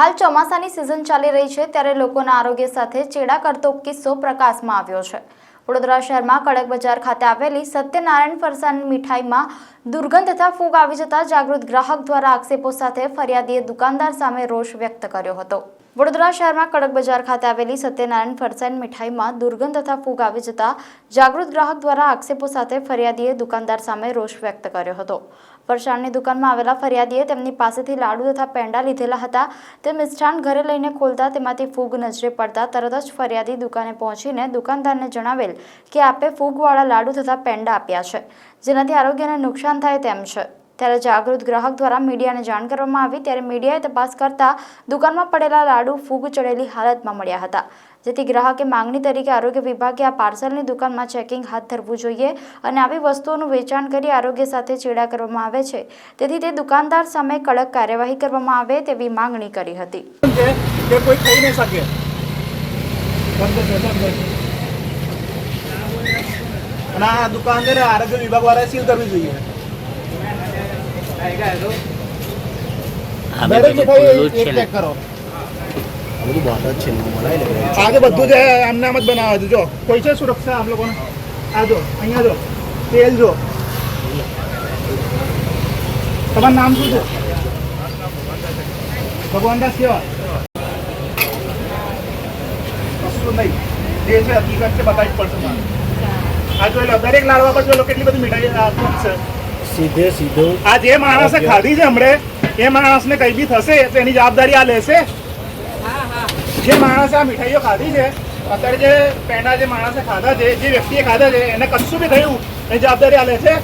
હાલ ચોમાસાની સિઝન ચાલી રહી છે ત્યારે લોકોના આરોગ્ય સાથે ચેડા કરતો કિસ્સો પ્રકાશમાં આવ્યો છે. વડોદરા શહેરમાં કડક બજાર ખાતે આવેલી સત્યનારાયણ ફરસાણ મીઠાઈમાં દુર્ગંધ તથા ફૂગ આવી જતા જાગૃત ગ્રાહક દ્વારા આક્ષેપો સાથે ફરિયાદીએ દુકાનદાર સામે રોષ વ્યક્ત કર્યો હતો. વડોદરા શહેરમાં કડક બજાર ખાતે આવેલી સત્યનારાયણ ફરસાણ મીઠાઈમાં દુર્ગંધ તથા ફૂગ આવી જતા જાગૃત ગ્રાહક દ્વારા આક્ષેપો સાથે ફરિયાદીએ દુકાનદાર સામે રોષ વ્યક્ત કર્યો હતો. ફરસાણની દુકાનમાં આવેલા ફરિયાદીએ તેમની પાસેથી લાડુ તથા પેંડા લીધેલા હતા. તે મિષ્ઠાન ઘરે લઈને ખોલતા તેમાંથી ફૂગ નજરે પડતા તરત જ ફરિયાદી દુકાને પહોંચીને દુકાનદારને જણાવેલ કે આપે ફૂગવાળા લાડુ તથા પેંડા આપ્યા છે. જેનાથી આરોગ્યને નુકસાન થાય તેમ છે. ત્યારે જાગૃત ગ્રાહક દ્વારા મીડિયાને જાણ કરવામાં આવી ત્યારે મીડિયાએ તપાસ કરતા દુકાનમાં પડેલા લાડુ, ફૂગ ચડેલી હાલતમાં મળ્યા હતા. જેથી ગ્રાહકે માંગણી તરીકે આરોગ્ય વિભાગે આ પાર્સલની દુકાનમાં ચેકિંગ હાથ ધરવું જોઈએ અને આવી વસ્તુઓનું વેચાણ કરી આરોગ્ય સાથે ચેડા કરવામાં આવે છે. તેથી તે દુકાનદાર સામે કડક કાર્યવાહી કરવામાં આવે તેવી માંગણી કરી હતી. કોઈ થઈ શકે. અને આ દુકાન આરોગ્ય વિભાગ વાળા સીલ કરવી જોઈએ. અમે દરેક બધું મીઠાઈ ખુલ્લું જ એક છે ને ચેક કરો બધું બહાર જ છે મળાય ને આજે બધું જ આમને આમ જ બનાવે છે જો કોઈ છે સુરક્ષા આપ લોકોને આ જો અહીંયા જો તેલ જો તમારું નામ શું છે ભગવાનદાસ કેવા કશું નહીં જે છે હકીકત છે બતાવી જ પડશે મારે આ જોઈ લો દરેક લાડવા પર જોઈ લો કેટલી બધી મીઠાઈ આ ફૂટ છે સીધે સીધું આ જે માણસે ખાધી છે હમણે એ માણસને કઈ બી થશે તો એની જવાબદારી આ લેશે. જે માણસે આ મીઠાઈઓ ખાધી છે અત્યારે જે પેંડા જે માણસે ખાધા છે જે વ્યક્તિએ ખાધા છે એને કશું બી થયું એની જવાબદારી આ લેશે.